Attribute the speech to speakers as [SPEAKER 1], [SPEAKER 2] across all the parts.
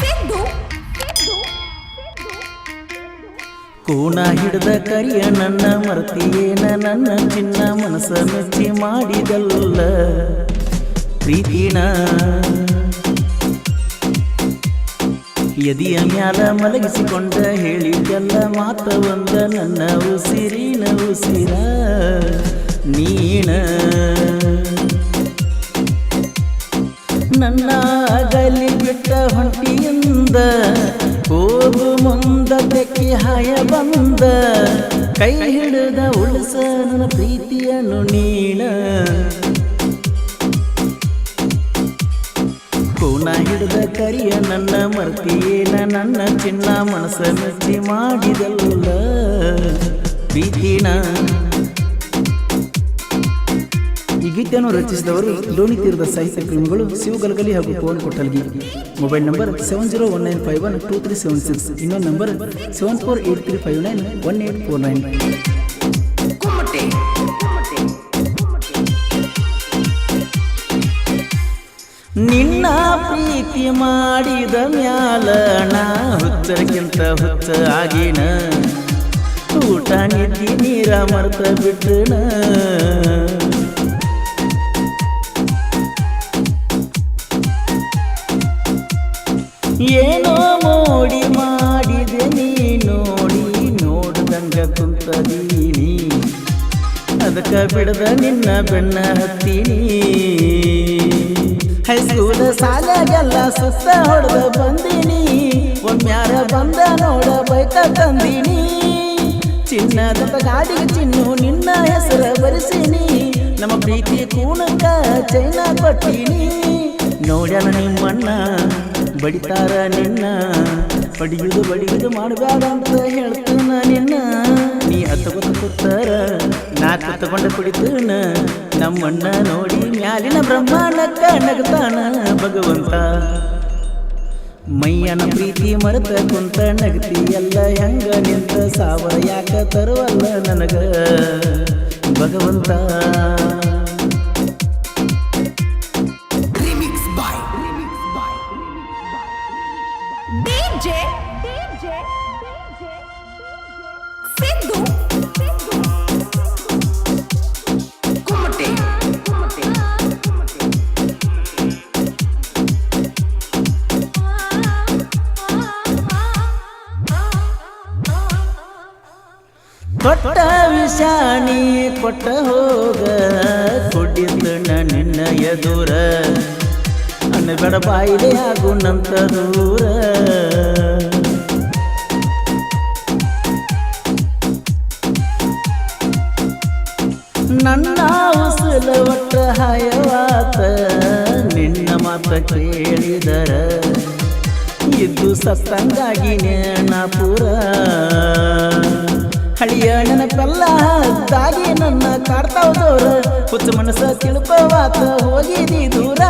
[SPEAKER 1] ಸಿದ್ದು.
[SPEAKER 2] ಕೂನ ಹಿಡ್ದ ಕರಿಯ ನನ್ನ ಮರತಿಯೇನ ನನ್ನ ಚಿನ್ನ ಮನಸ್ಸ ಮೆಚ್ಚಿ ಮಾಡಿದಲ್ಲ. ಪ್ರೀತಿನ ಎದಿಯ ಮ್ಯಾಲ ಮಲಗಿಸಿಕೊಂಡ ಹೇಳಿದ್ದೆಲ್ಲ ಮಾತ ಒಂದ ನನ್ನ ಉಸಿರಿನ ಉಸಿರ. ನೀನ ನನ್ನ ಅಗಲಿ ಬಿಟ್ಟ ಹೊಂಟಿಯಿಂದ ಹೋಗು ಮುಂದ ತೆಕ್ಕಿ ಹಾಯ ಬಂದ. ಕೈ ಹಿಡಿದ ಉಳಿಸ ನನ್ನ ಪ್ರೀತಿಯನ್ನು ನೀಣ. ಕೂನ ಹಿಡಿದ ಕರಿಯ ನನ್ನ ಮರ್ತಿಯೇನ ನನ್ನ ಚಿನ್ನ ಮನಸ್ಸ ಮೆಚ್ಚಿ ಮಾಡಿದಲ್ಲ. ಪ್ರೀತಿನ ಗೀತೆಯನ್ನು ರಚಿಸಿದವರು ಲೋಣಿ ತೀರದ ಸಾಹಿತ್ಯ ಪ್ರೇಮಿಗಳು ಶಿವಗಲಗಲಿ ಹಾಗೂ Pavan Kottalgi mobile number seven zero one nine five one two three seven six ಇನ್ನೊಂದು number seven four eight three five nine one eight four nine ನಿನ್ನ ಪ್ರೀತಿ ಮಾಡಿದ ಮ್ಯಾಲ ನಾ ಹುಚ್ಚರಕ್ಕಿಂತ ಹುಚ್ಚ ಆಗಿನ. ಊಟ ನಿದ್ದಿ ನೀರ ಮರ್ತ ಬಿಟ್ಟನ. ಏನೋ ಮೋಡಿ ಮಾಡಿದೆ ನೀ ನೋಡಿ ನೋಡ್ದಂಗ ಕುಂತದೀನಿ ಅದಕ್ಕೆ ಬಿಡದ ನಿನ್ನ ಬೆನ್ನ ಹತ್ತೀನಿ. ಹೈಸ್ಕೂಲ್ ಸಾಲಾಗೆಲ್ಲ ಸುತ್ತ ಹೊಡೆದ ಬಂದೀನಿ. ಒಮ್ಮ್ಯಾರ ಬಂದ ನೋಡ ಬೈಕ ತಂದೀನಿ. ಚಿನ್ನದ ಗಾಡಿಗೆ ಚಿನ್ನು ನಿನ್ನ ಹೆಸರ ಬರೆಸೀನಿ. ನಮ್ಮ ಪ್ರೀತಿ ಕೂಣಕ್ಕ ಚೈನ ಕೊಟ್ಟೀನಿ. ನೋಡ್ಯಾನ ನಿಮ್ಮಣ್ಣ ಬಡಿತಾರ ನಿನ್ನ? ಬಡಿಯುದು ಬಡಿಯುದು ಮಾಡಬೇಡ ಅಂತ ಹೇಳ್ತಾನ ನಿನ್ನ? ನೀ ಹತ್ತು ಗೊತ್ತು ಕೂತಾರ, ನಾ ಕೂತ್ಕೊಂಡ ಕುಡಿತನ? ನಮ್ಮಣ್ಣ ನೋಡಿ ಮ್ಯಾಲಿನ ಬ್ರಹ್ಮಾಂಡಕ್ಕ ನಗತಾನ ಭಗವಂತ. ಮೈಯನ ಪ್ರೀತಿ ಮರೆತ ಕುಂತ ನಗತಿ ಎಲ್ಲ ಹೆಂಗ ನಿಂತ ಸಾವ ಯಾಕ ತರುವಲ್ಲ ನನಗ ಭಗವಂತ? ಕೊಟ್ಟ ವಿಷಾಣಿ ಕೊಟ್ಟ ಹೋಗ ಕೊಡಿದ್ದು ನಿನ್ನ ಎದುರ. ಅಣ್ಣಬೇಡ ಬಾಯಿಲೆ ಆಗು ನಂತ ದೂರ. ನನ್ನ ಉಸಲ ಒಟ್ಟ ಹಾಯವಾತ, ನಿನ್ನ ಮಾತ ಕೇಳಿದರ. ಇದ್ದು ಸತ್ತಂಗಾಗಿ ನೇಣಪುರ. ಹಳಿಯ ನೆನಪೆಲ್ಲ ತಾಗಿ ನನ್ನ ಕಾಡ್ತಾವ ಹುಚ್ಚು ಮನಸ್ಸ ತಿಳ್ಕೋವಾತ ಹೋಗಿದಿ ದೂರ.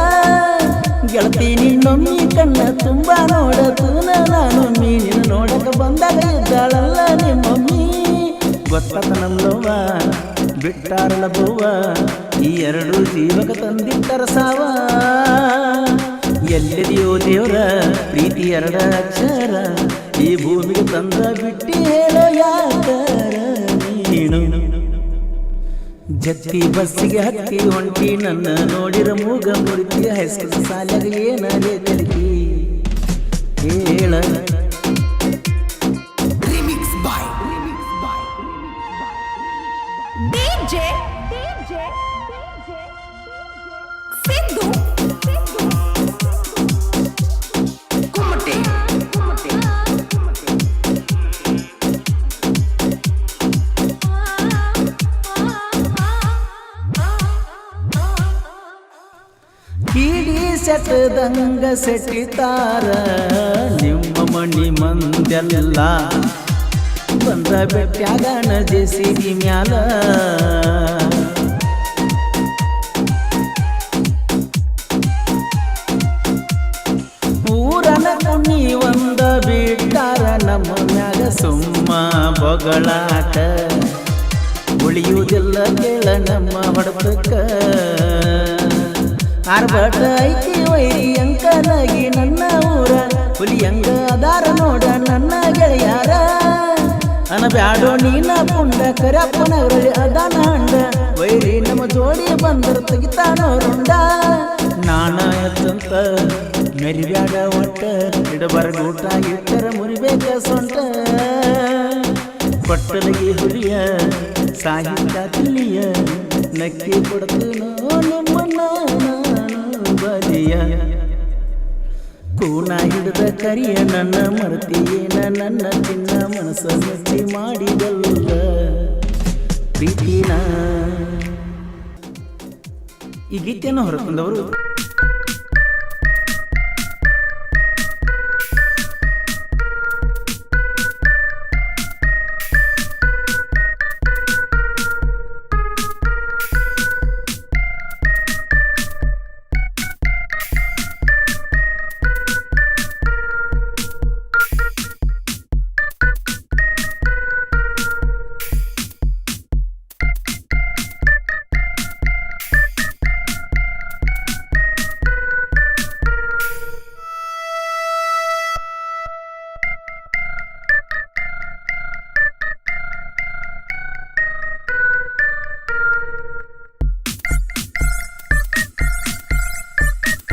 [SPEAKER 2] ಗೆಳತಿ ನಿನ್ನೊಮ್ಮಿ ಕಣ್ಣ ತುಂಬ ನೋಡತೂನ ನಾನು ಮೀನಿನ ನೋಡಕ ಬಂದಾಗ ಇದ್ದಾಳಲ್ಲ ನಿಮ್ಮಮ್ಮಿ. ಗೊತ್ತಾತ ನಮ್ಮವ ಬಿಟ್ಟಾರಲ್ಲ ಬೂವ, ಈ ಎರಡು ಜೀವಕ ತಂದಿಟ್ಟರ ಸಾವ. ಎಲ್ಲಿದೆಯೋ ದೇವರ, ಪ್ರೀತಿ ಎರಡ ಅಕ್ಷರ ಈ ಭೂಮಿಗೆ ತಂದ ಬಿಟ್ಟಿ ಹೇಳೋ ಯಾಕರ ಜತ್ತಿ ಬಸ್ಸಿಗೆ ಹತ್ತಿ ಹೊಂಟಿ ನನ್ನ ನೋಡಿರ ಮೂಗ ಮುರಿತಿ ಹೈಸ್ಕೂಲ್ ಸಾಲಾಗ ಏನಾಗೇ ತಿಳಿಕಿ ಹೇಳ. ಕಿಡಿ ಸೆಟ್ಟದಂಗ ಸೆಟ್ಟಿತಾರ. ನಿಮ್ಮ ಮಣಿ ಮಂದೆಲ್ಲ ಬಂದ ಬೆಟ್ಟ್ಯಾಗಣ ಜೆಸಿಬಿ ಮ್ಯಾಲ. ಊರನ ಕುಣಿ ಒಂದ ಬಿಟ್ಟಾರ, ನಮ್ಮ ಮ್ಯಾಗ ಸುಮ್ಮ ಬೊಗಳಾಟ. ಉಳಿಯುವುದಿಲ್ಲ ಕೇಳ ನಮ್ಮ ಹೊಡೆತಕ್ಕ. ಆರ್ಭಟ ಐತಿ ವೈರಿ ಅಂಕಲಾಗಿ ನನ್ನ ಊರ. ಹುಲಿ ಹಂಗ ಅದಾರ ನೋಡ ನನ್ನ ಗೆಳೆಯಾರ. ಅನಬ್ಯಾಡೋ ನೀನ ಪುಂಡ ಕರಪ್ಪನ ನಗರಳಿ ಅದಾನ ಅಂಡ ವೈರಿ ನಮ್ಮ ಜೋಡಿ ಬಂದರು ತೆಗಿತಾನೋ ರುಂಡ. ನಾನ ಎತ್ತಂತ ಮೆರಿಬ್ಯಾಡ ಒಟ್ಟ. ಇಡಬರ ಊಟ ಇಟ್ಟರ ಮುರಿಬೇಕ ಸೊಂಟ. ಕೊಟ್ಟಲಿಗೆ ಹುಲಿಯ, ಸಾಹಿತ್ಯ ತಿಳಿಯ ನಕ್ಕಿ ಕೊಡ್ತನೋ ನಿಮ್ಮನ್ನ ನಾನು. ಬಲಿಯ ಕೂನ ಹಿಡಿದ ಕರಿಯ ನನ್ನ ಮರ್ತಿಯೇನ ನನ್ನ ತಿನ್ನ ಮನಸ್ಸ ಮೆಚ್ಚಿ ಮಾಡಿದಲ್ಲ ಪ್ರೀತಿನ? ಈ ಗೀತೆಯನ್ನು ಹೊರತಂದವರು